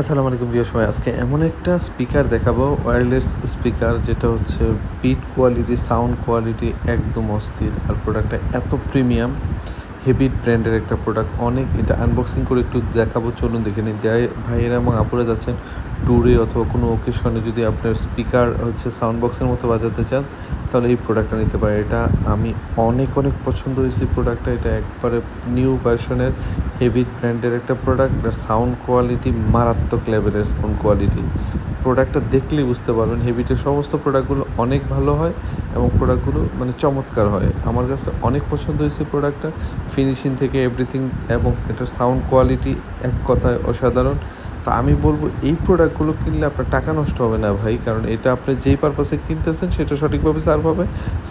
আসসালামু আলাইকুম ভিউয়ার সবাই। আজকে এমন একটা স্পিকার দেখাবো ওয়্যারলেস স্পিকার যেটা হচ্ছে বিট কোয়ালিটি সাউন্ড কোয়ালিটি একদম অস্থির। আর প্রোডাক্টটা এত প্রিমিয়াম হেভিট ব্র্যান্ডের একটা প্রোডাক্ট অনেক এটা আনবক্সিং করে একটু দেখাবো, চলুন দেখে নিন যাই ভাইয়েরা এবং আপুরা যাচ্ছেন ট্যুরে অথবা কোনো ওকেশনে যদি আপনার স্পিকার হচ্ছে সাউন্ড বক্সের মতো বাজাতে চান তাহলে এই প্রোডাক্টটা নিতে পারে। এটা আমি অনেক অনেক পছন্দ হয়েছে প্রোডাক্টটা এটা একবারে নিউ ভার্সনের হেভি ব্র্যান্ডের একটা প্রোডাক্ট সাউন্ড কোয়ালিটি মারাত্মক লেভেলের সাউন্ড কোয়ালিটি প্রোডাক্টটা দেখলেই বুঝতে পারবেন। হেভিটের সমস্ত প্রোডাক্টগুলো অনেক ভালো হয় এবং প্রোডাক্টগুলো মানে চমৎকার হয়। আমার কাছে অনেক পছন্দ হয়েছে প্রোডাক্টটা ফিনিশিং থেকে এভরিথিং এবং এটার সাউন্ড কোয়ালিটি এক কথায় অসাধারণ। তো আমি বলব, এই প্রোডাক্টগুলো কিনলে আপনার টাকা নষ্ট হবে না ভাই। কারণ এটা আপনি যেই পারপাসে কিনতেছেন, সেটা সঠিকভাবে সার্ভ হবে।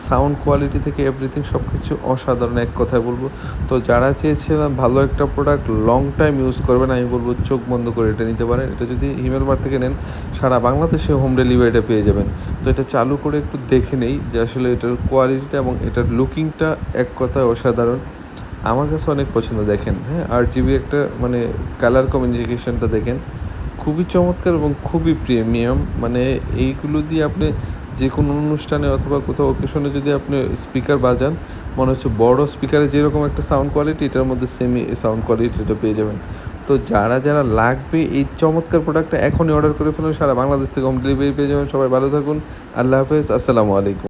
সাউন্ড কোয়ালিটি থেকে এভরিথিং সব কিছু অসাধারণ, এক কথায় বলব। তো যারা চেয়েছিলাম ভালো একটা প্রোডাক্ট লং টাইম ইউজ করবেন, আমি বলব চোখ বন্ধ করে এটা নিতে পারেন। এটা যদি হিমেল মার্ট থেকে নেন, সারা বাংলাদেশে হোম ডেলিভারিটা পেয়ে যাবেন। তো এটা চালু করে একটু দেখে নেই যে আসলে এটার কোয়ালিটিটা এবং এটার লুকিংটা এক কথায় অসাধারণ। আমার কাছে অনেক পছন্দ, দেখেন হ্যাঁ? আর জিবি একটা মানে কালার কমিউনিকেশনটা দেখেন, খুবই চমৎকার এবং খুবই প্রিমিয়াম মানে এইগুলো দিয়ে আপনি যে কোনো অনুষ্ঠানে অথবা কোথাও ওকেশনে যদি আপনি স্পিকার বাজান, মনে হচ্ছে বড় স্পিকারে যেরকম একটা সাউন্ড কোয়ালিটি এটার মধ্যে সেমি সাউন্ড কোয়ালিটিটা পেয়ে যাবেন। তো যারা যারা লাগবে, এই চমৎকার প্রোডাক্টটা এখনই অর্ডার করে ফেলুন, সারা বাংলাদেশ থেকে হোম ডেলিভারি পেয়ে যাবেন। সবাই ভালো থাকুন। আল্লাহ হাফেজ। আসসালামু আলাইকুম।